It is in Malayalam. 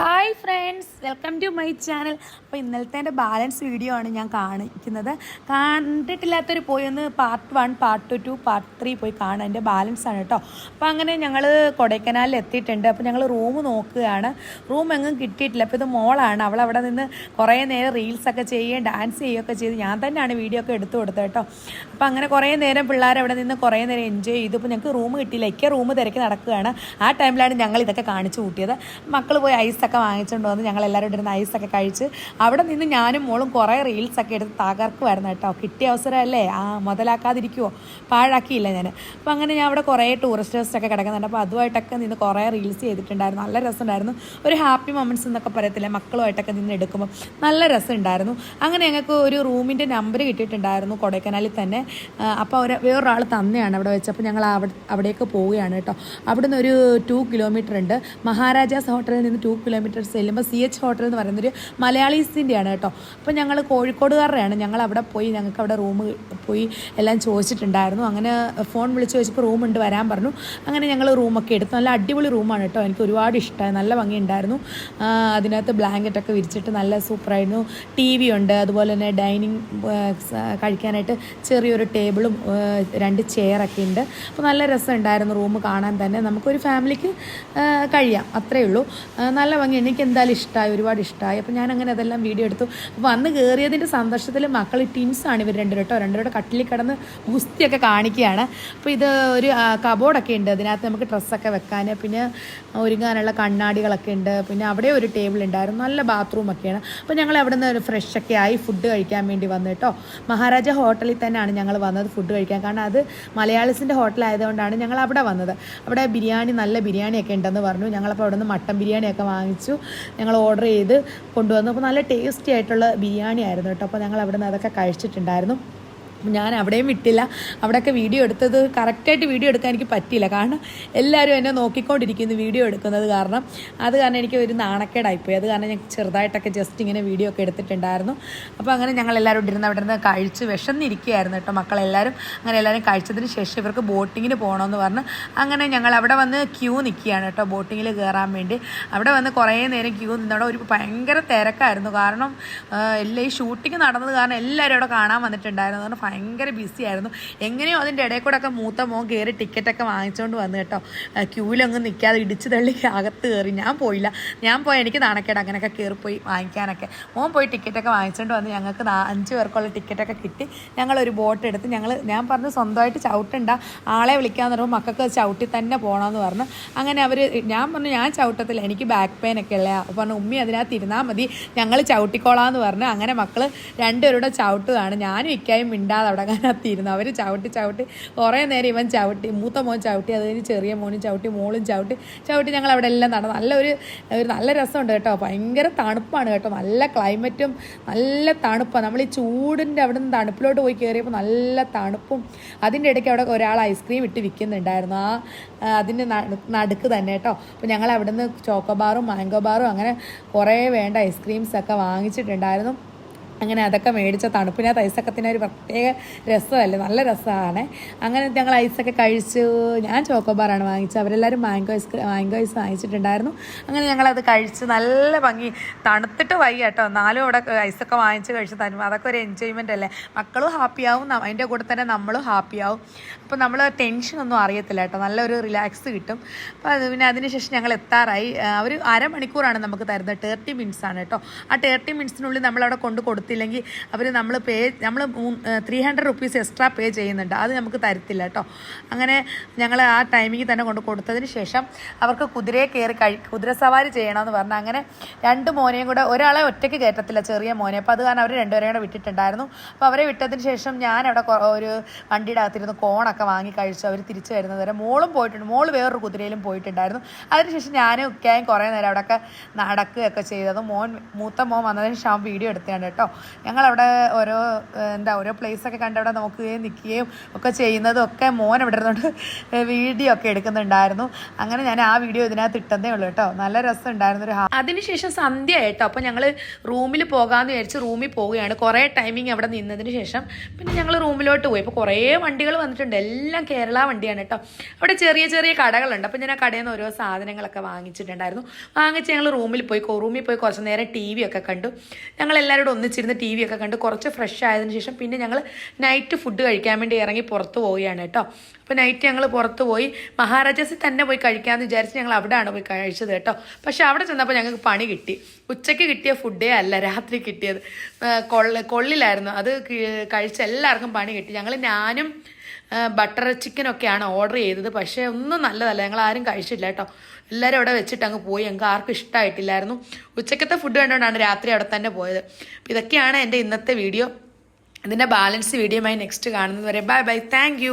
Hi friends welcome to my channel അപ്പോൾ ഇന്നലത്തെ എന്റെ ബാലൻസ് വീഡിയോ ആണ് ഞാൻ കാണിക്കുന്നത്. കണ്ടിട്ടില്ലാത്തവർ പോയി ഒന്ന് part one part two part three പോയി കാണാൻ എന്റെ ബാലൻസ് ആണ് കേട്ടോ അപ്പോൾ അങ്ങനെ ഞങ്ങൾ കൊടൈക്കനാലിൽ എത്തിയിട്ടുണ്ട്. അപ്പോൾ ഞങ്ങൾ റൂം നോക്കുകയാണ്. റൂം എങ്ങും കിട്ടിയിട്ടില്ല. അപ്പോൾ ഇത് മോളാണ്. അവൾ അവിടെ നിന്ന് കുറേ നേരം റീൽസൊക്കെ ചെയ്യുകയും ഡാൻസ് ചെയ്യുകയൊക്കെ ചെയ്ത് ഞാൻ തന്നെയാണ് വീഡിയോ ഒക്കെ എടുത്തു കൊടുത്തത് കേട്ടോ അപ്പോൾ അങ്ങനെ കുറേ നേരം പിള്ളേർ അവിടെ നിന്ന് കുറേ നേരം എൻജോയ് ചെയ്തു. ഇപ്പോൾ ഞങ്ങൾക്ക് റൂം കിട്ടിയില്ല. ഒക്കെ റൂം തിരക്കി നടക്കുകയാണ്. ആ ടൈമിലാണ് ഞങ്ങൾ ഇതൊക്കെ കാണിച്ചു കൂട്ടിയത്. മക്കൾ പോയി ഐസൊക്കെ വാങ്ങിച്ചുകൊണ്ട് വന്ന് ഞങ്ങൾ എല്ലാവരും ഇരുന്ന് ഐസൊക്കെ കഴിച്ച്. അവിടെ നിന്ന് ഞാനും മോളും കുറേ റീൽസൊക്കെ എടുത്ത് തകർക്കുമായിരുന്നു കേട്ടോ. കിട്ടിയ അവസരമല്ലേ? ആ മുതലാക്കാതിരിക്കുമോ പാഴാക്കിയില്ല ഞാൻ അപ്പോൾ അങ്ങനെ ഞാൻ അവിടെ കുറേ ടൂറിസ്റ്റേഴ്സൊക്കെ കിടക്കുന്നുണ്ട്. അപ്പോൾ അതുമായിട്ടൊക്കെ നിന്ന് കുറേ റീൽസ് ചെയ്തിട്ടുണ്ടായിരുന്നു. നല്ല രസമുണ്ടായിരുന്നു. ഒരു ഹാപ്പി മൊമെന്റ്സ് എന്നൊക്കെ പറയത്തില്ലേ? മക്കളുമായിട്ടൊക്കെ നിന്ന് എടുക്കുമ്പോൾ നല്ല രസമുണ്ടായിരുന്നു. അങ്ങനെ ഞങ്ങൾക്ക് ഒരു റൂമിന്റെ നമ്പർ കിട്ടിയിട്ടുണ്ടായിരുന്നു കൊടൈക്കനാലിൽ തന്നെ. അപ്പോൾ അവർ വേറൊരാൾ തന്നെയാണ് അവിടെ വെച്ചപ്പോൾ ഞങ്ങൾ അവിടെ അവിടേക്ക് പോവുകയാണ് കേട്ടോ. അവിടുന്ന് ഒരു ടു കിലോമീറ്റർ ഉണ്ട്. മഹാരാജാസ് ഹോട്ടലിൽ നിന്ന് ടു കിലോമീറ്റർ ചെല്ലുമ്പോൾ സി എച്ച് ഹോട്ടൽ എന്ന് പറയുന്നൊരു മലയാളീസിന്റെയാണ് കേട്ടോ. അപ്പോൾ ഞങ്ങൾ കോഴിക്കോടുകാരുടെയാണ് ഞങ്ങൾ അവിടെ പോയി ഞങ്ങൾക്ക് അവിടെ റൂം പോയി എല്ലാം ചോദിച്ചിട്ടുണ്ടായിരുന്നു. അങ്ങനെ ഫോൺ വിളിച്ച് ചോദിച്ചപ്പോൾ റൂം ഉണ്ട് വരാൻ പറഞ്ഞു. അങ്ങനെ ഞങ്ങൾ റൂമൊക്കെ എടുത്തു. നല്ല അടിപൊളി റൂമാണ് കേട്ടോ. എനിക്ക് ഒരുപാട് ഇഷ്ടമായി. നല്ല ഭംഗിയുണ്ടായിരുന്നു. അതിനകത്ത് ബ്ലാങ്കറ്റൊക്കെ വിരിച്ചിട്ട് നല്ല സൂപ്പറായിരുന്നു ടി വി ഉണ്ട്. അതുപോലെ തന്നെ ഡൈനിങ് കഴിക്കാനായിട്ട് ചെറിയൊരു ടേബിളും രണ്ട് ചെയറൊക്കെ ഉണ്ട്. അപ്പോൾ നല്ല രസമുണ്ടായിരുന്നു റൂം കാണാൻ തന്നെ. നമുക്കൊരു ഫാമിലിക്ക് കഴിയാം. അത്രയേ ഉള്ളൂ. നല്ല ഭംഗി എനിക്ക് എന്തായാലും ഇഷ്ടമായി ഒരുപാട് ഇഷ്ടമായി അപ്പോൾ ഞാൻ അങ്ങനെ അതെല്ലാം വീഡിയോ എടുത്തു. വന്ന് കയറിയതിന്റെ സന്തോഷത്തിൽ മക്കൾ ടീംസാണ് ഇവർ രണ്ടുപേരും കേട്ടോ. രണ്ടുപേരുടെ കട്ടിലിൽ കിടന്ന് ഗുസ്തിയൊക്കെ കാണിക്കുകയാണ്. അപ്പോൾ ഇത് ഒരു കബോർഡൊക്കെ ഉണ്ട്. അതിനകത്ത് നമുക്ക് ഡ്രസ്സൊക്കെ വെക്കാൻ പിന്നെ ഒരുങ്ങാനുള്ള കണ്ണാടികളൊക്കെ ഉണ്ട്. പിന്നെ അവിടെ ഒരു ടേബിൾ ഉണ്ടായിരുന്നു. നല്ല ബാത്റൂം ഒക്കെയാണ് അപ്പോൾ ഞങ്ങൾ അവിടെ നിന്ന് ഒരു ഫ്രഷൊക്കെ ആയി ഫുഡ് കഴിക്കാൻ വേണ്ടി വന്നു കേട്ടോ. മഹാരാജ ഹോട്ടലിൽ തന്നെയാണ് ഞങ്ങൾ വന്നത് ഫുഡ് കഴിക്കാൻ. കാരണം അത് മലയാളീസിന്റെ ഹോട്ടലായതുകൊണ്ടാണ് ഞങ്ങൾ അവിടെ വന്നത്. അവിടെ ബിരിയാണി നല്ല ബിരിയാണിയൊക്കെ ഉണ്ടെന്ന് പറഞ്ഞു. ഞങ്ങളപ്പോൾ അവിടെ നിന്ന് മട്ടൻ ബിരിയാണിയൊക്കെ വാങ്ങിച്ചു. ഞങ്ങൾ ഓർഡർ ചെയ്ത് കൊണ്ടുവന്നു. അപ്പോൾ നല്ല ടേസ്റ്റി ആയിട്ടുള്ള ബിരിയാണി ആയിരുന്നു കേട്ടോ. അപ്പോൾ ഞങ്ങൾ അവിടെ നിന്ന് അതൊക്കെ കഴിച്ചിട്ടുണ്ടായിരുന്നു. ഞാൻ അവിടെയും വിട്ടില്ല. അവിടെയൊക്കെ വീഡിയോ എടുത്തത് കറക്റ്റായിട്ട് വീഡിയോ എടുക്കാൻ എനിക്ക് പറ്റിയില്ല. കാരണം എല്ലാവരും എന്നെ നോക്കിക്കൊണ്ടിരിക്കുന്നു വീഡിയോ എടുക്കുന്നത് കാരണം. അത് കാരണം എനിക്ക് ഒരു നാണക്കേടായിപ്പോയി. അത് കാരണം ഞാൻ ചെറുതായിട്ടൊക്കെ ജസ്റ്റ് ഇങ്ങനെ വീഡിയോ ഒക്കെ എടുത്തിട്ടുണ്ടായിരുന്നു. അപ്പോൾ അങ്ങനെ ഞങ്ങൾ എല്ലാവരും ഇരുന്ന് അവിടെ നിന്ന് കഴിച്ച് വിശന്നിരിക്കുകയായിരുന്നു കേട്ടോ മക്കളെല്ലാവരും. അങ്ങനെ എല്ലാവരും കഴിച്ചതിന് ശേഷം ഇവർക്ക് ബോട്ടിങ്ങിന് പോകണമെന്ന് പറഞ്ഞ് അങ്ങനെ ഞങ്ങൾ അവിടെ വന്ന് ക്യൂ നിൽക്കുകയാണ് കേട്ടോ ബോട്ടിങ്ങിൽ കയറാൻ വേണ്ടി. അവിടെ വന്ന് കുറേ നേരം ക്യൂ നിന്നവിടെ ഒരു ഭയങ്കര തിരക്കായിരുന്നു. കാരണം എല്ലാം ഈ ഷൂട്ടിങ് നടന്നത് കാരണം എല്ലാവരും അവിടെ കാണാൻ വന്നിട്ടുണ്ടായിരുന്നു. അതുകൊണ്ട് ഭയങ്കര ബിസി ആയിരുന്നു. എങ്ങനെയോ അതിന്റെ ഇടയിൽ കൂടെ ഒക്കെ മൂത്ത മോൻ കയറി ടിക്കറ്റൊക്കെ വാങ്ങിച്ചുകൊണ്ട് വന്നു കേട്ടോ. ക്യൂവിലൊന്നും നിൽക്കാതെ ഇടിച്ച് തള്ളി അകത്ത് കയറി ഞാൻ പോയില്ല. ഞാൻ പോയി എനിക്ക് നാണക്കേട് അങ്ങനെയൊക്കെ കയറിപ്പോയി വാങ്ങിക്കാനൊക്കെ. മോൻ പോയി ടിക്കറ്റൊക്കെ വാങ്ങിച്ചുകൊണ്ട് വന്ന് ഞങ്ങൾക്ക് അഞ്ച് പേർക്കുള്ള ടിക്കറ്റൊക്കെ കിട്ടി. ഞങ്ങളൊരു ബോട്ട് എടുത്ത് ഞങ്ങൾ ഞാൻ പറഞ്ഞു സ്വന്തമായിട്ട് ചവിട്ടണ്ട. ആളെ വിളിക്കാമെന്ന് പറയുമ്പോൾ മക്കൾക്ക് ചവിട്ടി തന്നെ പോകണമെന്ന് പറഞ്ഞു. അങ്ങനെ അവർ ഞാൻ പറഞ്ഞു ഞാൻ ചവിട്ടത്തില്ല എനിക്ക് ബാക്ക് പെയിൻ ഒക്കെ ഉള്ള പറഞ്ഞു ഉമ്മി അതിനകത്ത് ഇരുന്നാൽ മതി. ഞങ്ങൾ ചവിട്ടിക്കോളാം എന്ന് പറഞ്ഞു. അങ്ങനെ മക്കൾ രണ്ടുപേരുടെ ചവിട്ടുകയാണ്. ഞാനും ഇക്കായും മിണ്ടാതെ അവിടെ അതിനകത്ത് ഇരുന്നു അവർ ചവിട്ടി ചവിട്ടി കുറേ നേരം ഇവൻ ചവിട്ടി മൂത്ത മോൻ ചവിട്ടി അത് കഴിഞ്ഞ് ചെറിയ മോനും ചവിട്ടി മോളും ചവിട്ടി ചവിട്ടി ഞങ്ങൾ അവിടെ എല്ലാം നടന്നു. നല്ലൊരു ഒരു നല്ല രസമുണ്ട് കേട്ടോ. ഭയങ്കര തണുപ്പാണ് കേട്ടോ. നല്ല ക്ലൈമറ്റും നല്ല തണുപ്പാണ് നമ്മൾ ഈ ചൂടിന്റെ അവിടെ നിന്ന് തണുപ്പിലോട്ട് പോയി കയറിയപ്പോൾ നല്ല തണുപ്പും അതിന്റെ ഇടയ്ക്ക് അവിടെ ഒരാൾ ഐസ്ക്രീം ഇട്ട് വിൽക്കുന്നുണ്ടായിരുന്നു. ആ അതിന്റെ നടുക്ക് തന്നെ കേട്ടോ. അപ്പോൾ ഞങ്ങൾ അവിടെ നിന്ന് ചോക്കോബാറും മാംഗോ ബാറും അങ്ങനെ കുറേ വേണ്ട ഐസ്ക്രീംസ് ഒക്കെ വാങ്ങിച്ചിട്ടുണ്ടായിരുന്നു. അങ്ങനെ അതൊക്കെ മേടിച്ച തണുപ്പിനകത്ത് ഐസൊക്കെ തന്നെ ഒരു പ്രത്യേക രസമല്ലേ? നല്ല രസമാണ്. അങ്ങനെ ഞങ്ങൾ ഐസൊക്കെ കഴിച്ചു. ഞാൻ ചോക്കോബാറാണ് വാങ്ങിച്ചത്. അവരെല്ലാവരും മാംഗോ ഐസ് മാംഗോ ഐസ് വാങ്ങിച്ചിട്ടുണ്ടായിരുന്നു. അങ്ങനെ ഞങ്ങളത് കഴിച്ച് നല്ല ഭംഗി. തണുത്തിട്ട് വൈ കേട്ടോ. എന്നാലും അവിടെ ഐസൊക്കെ വാങ്ങിച്ച് കഴിച്ച് തരും അതൊക്കെ ഒരു എൻജോയ്മെന്റ് അല്ലേ? മക്കളും ഹാപ്പിയാവും അതിന്റെ കൂടെ തന്നെ നമ്മളും ഹാപ്പിയാവും അപ്പോൾ നമ്മൾ ടെൻഷനൊന്നും അറിയത്തില്ല കേട്ടോ. നല്ലൊരു റിലാക്സ് കിട്ടും. അപ്പോൾ അത് പിന്നെ അതിനുശേഷം ഞങ്ങൾ എത്താറായി. ഒരു അരമണിക്കൂറാണ് നമുക്ക് തരുന്നത്. തേർട്ടി മിനിറ്റ്സ് ആണ് കേട്ടോ. ആ തേർട്ടി മിനിറ്റ്സിനുള്ളിൽ നമ്മളവിടെ കൊണ്ട് കൊടുത്തില്ലെങ്കിൽ അവർ നമ്മൾ പേ നമ്മൾ three hundred rupees extra pay ചെയ്യുന്നുണ്ട്. അത് നമുക്ക് തരത്തില്ല കേട്ടോ. അങ്ങനെ ഞങ്ങൾ ആ ടൈമിങ്ങിൽ തന്നെ കൊണ്ട് കൊടുത്തതിന് ശേഷം അവർക്ക് കുതിരയെ കയറി കഴി കുതിര സവാരി ചെയ്യണമെന്ന് പറഞ്ഞാൽ അങ്ങനെ രണ്ട് മോനെയും കൂടെ ഒരാളെ ഒറ്റയ്ക്ക് കയറ്റത്തില്ല ചെറിയ മോനെ. അപ്പോൾ അത് കാരണം അവർ രണ്ടുപേരെയും കൂടെ വിട്ടിട്ടുണ്ടായിരുന്നു. അപ്പോൾ അവരെ വിട്ടതിന് ശേഷം ഞാൻ അവിടെ ഒരു വണ്ടിയുടെ അകത്തിരുന്ന് കോണൊക്കെ വാങ്ങി കഴിച്ചു. അവർ തിരിച്ചു വരുന്നത് വരെ മോളും പോയിട്ടുണ്ട്. മോൾ വേറൊരു കുതിരയിലും പോയിട്ടുണ്ടായിരുന്നു. അതിനുശേഷം ഞാനും ഒക്കെയായും കുറേ നേരം അവിടെയൊക്കെ നടക്കുകയൊക്കെ ചെയ്തത്. മോൻ മൂത്ത മോൻ വന്നതിന് ശേഷം വീഡിയോ എടുത്തതാണ് കേട്ടോ. ഞങ്ങളവിടെ ഓരോ എന്താ ഓരോ place ഒക്കെ കണ്ട് അവിടെ നോക്കുകയും നിൽക്കുകയും ഒക്കെ ചെയ്യുന്നതും ഒക്കെ മോൻ ഇവിടെ ഇരുന്നുകൊണ്ട് വീഡിയോ ഒക്കെ എടുക്കുന്നുണ്ടായിരുന്നു. അങ്ങനെ ഞാൻ ആ വീഡിയോ ഇതിനകത്ത് ഇട്ടതേ ഉള്ളൂ കേട്ടോ. നല്ല രസം ഉണ്ടായിരുന്നു ഒരു അതിനുശേഷം സന്ധ്യ കേട്ടോ അപ്പോൾ ഞങ്ങൾ റൂമിൽ പോകാമെന്ന് വിചാരിച്ച് റൂമിൽ പോവുകയാണ്. കുറേ ടൈമിങ് അവിടെ നിന്നതിന് ശേഷം പിന്നെ ഞങ്ങൾ റൂമിലോട്ട് പോയി. അപ്പോൾ കുറേ വണ്ടികൾ വന്നിട്ടുണ്ട്. എല്ലാം കേരള വണ്ടിയാണ് കേട്ടോ. അവിടെ ചെറിയ ചെറിയ കടകളുണ്ട്. അപ്പോൾ ഞാൻ ആ കടയിൽ നിന്ന് ഓരോ സാധനങ്ങളൊക്കെ വാങ്ങിച്ചിട്ടുണ്ടായിരുന്നു. വാങ്ങിച്ച് ഞങ്ങൾ റൂമിൽ പോയി റൂമിൽ പോയി കുറച്ച് നേരം ടി വി ഒക്കെ കണ്ടു. ഞങ്ങൾ എല്ലാവരോടും കൂടെ ഒന്നിച്ചിരുന്ന് ടി വി ഒക്കെ കണ്ട് കുറച്ച് ഫ്രഷ് ആയതിനു ശേഷം പിന്നെ ഞങ്ങൾ നൈറ്റ് ഫുഡ് കഴിക്കാൻ വേണ്ടി ഇറങ്ങി പുറത്ത് പോവുകയാണ് കേട്ടോ. അപ്പോൾ നൈറ്റ് ഞങ്ങൾ പുറത്ത് പോയി മഹാരാജാസിൽ തന്നെ പോയി കഴിക്കാമെന്ന് വിചാരിച്ച് ഞങ്ങൾ അവിടെയാണ് പോയി കഴിച്ചത് കേട്ടോ. പക്ഷേ അവിടെ ചെന്നപ്പോൾ ഞങ്ങൾക്ക് പണി കിട്ടി. ഉച്ചയ്ക്ക് കിട്ടിയ ഫുഡേ അല്ല രാത്രി കിട്ടിയത്. കൊള്ളിലായിരുന്നു. അത് കഴിച്ച എല്ലാവർക്കും പണി കിട്ടി. ഞങ്ങൾ ഞാനും ബട്ടർ ചിക്കനൊക്കെയാണ് ഓർഡർ ചെയ്തത്. പക്ഷേ ഒന്നും നല്ലതല്ല. ഞങ്ങൾ ആരും കഴിച്ചില്ല കേട്ടോ. എല്ലാവരും അവിടെ വെച്ചിട്ട് അങ്ങ് പോയി. ഞങ്ങൾക്ക് ആർക്കും ഇഷ്ടമായിട്ടില്ലായിരുന്നു ഉച്ചക്കത്തെ ഫുഡ് കണ്ടുകൊണ്ടാണ് രാത്രി അവിടെ തന്നെ പോയത്. അപ്പോൾ ഇതൊക്കെയാണ് എന്റെ ഇന്നത്തെ വീഡിയോ ഇതിന്റെ ബാലൻസ് വീഡിയോയുമായി നെക്സ്റ്റ് കാണുന്നത് വരെ ബൈ ബൈ താങ്ക്